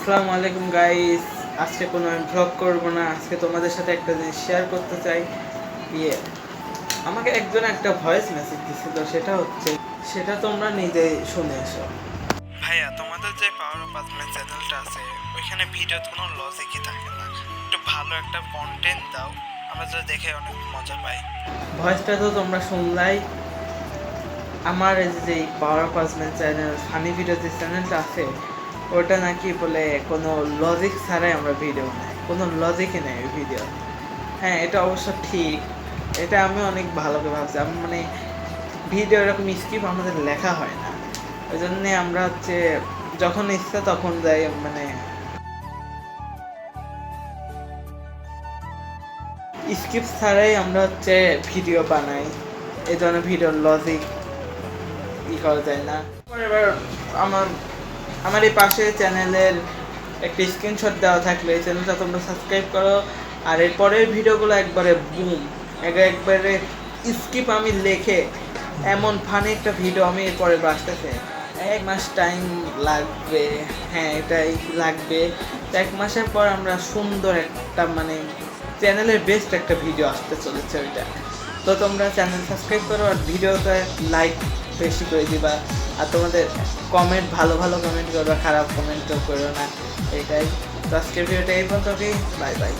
আসসালামু আলাইকুম গাইস আজকে কোনো আমি ভ্লগ করব না। আজকে তোমাদের সাথে একটা জিনিস শেয়ার করতে চাই। ইয়ে আমাকে একজন একটা ভয়েস মেসেজ দিছিল সেটা হচ্ছে সেটা তোমরা নিজেই শুনে এসো। ভাইয়া তোমাদের যে পাওয়ার অফ আজমের চ্যানেলটা আছে ওইখানে ভিডিওতে কোনো লজিকই থাকে না। একটু ভালো একটা কন্টেন্ট দাও আমরা তো দেখে অনেক মজা পাই। ভয়েসটা তো তোমরা শুনলাই। আমার এই যে পাওয়ার অফ আজমের চ্যানেল ফানি ভিডিও যে চ্যানেলটা আছে ওটা নাকি বলে কোনো লজিক ছাড়াই আমরা ভিডিও নেই কোনো লজিকই নেই ওই ভিডিও হ্যাঁ এটা অবশ্য ঠিক। এটা আমি অনেক ভালো করে ভাবছি। আমি মানে ভিডিও এরকম স্ক্রিপ্ট আমাদের লেখা হয় না। ওই জন্যে আমরা হচ্ছে যখন ইচ্ছা তখন যাই মানে স্ক্রিপ্ট ছাড়াই আমরা হচ্ছে ভিডিও বানাই। এই ধরনের ভিডিওর লজিক ই করা যায় না। এবার আমার আমার এই পাশে চ্যানেলের একটি স্ক্রিনশট দেওয়া থাকলে এই চ্যানেলটা তোমরা সাবস্ক্রাইব করো। আর এর পরের ভিডিওগুলো একবারে বুম একবারে স্কিপ আমি লেখে এমন ফানি একটা ভিডিও আমি এরপরে আসতেছে এক মাস টাইম লাগবে। হ্যাঁ এটাই লাগবে। এক মাসের পর আমরা সুন্দর একটা মানে চ্যানেলের বেস্ট একটা ভিডিও আসতে চলেছে ওইটা। তো তোমরা চ্যানেল সাবস্ক্রাইব করো আর ভিডিওতে লাইক বেশি করে দিবা। আর তোমাদের কমেন্ট ভালো ভালো কমেন্ট করবা, খারাপ কমেন্টও করো না। এটাই। তো আজকের ভিডিওটা এই পর্যন্তই। Bye bye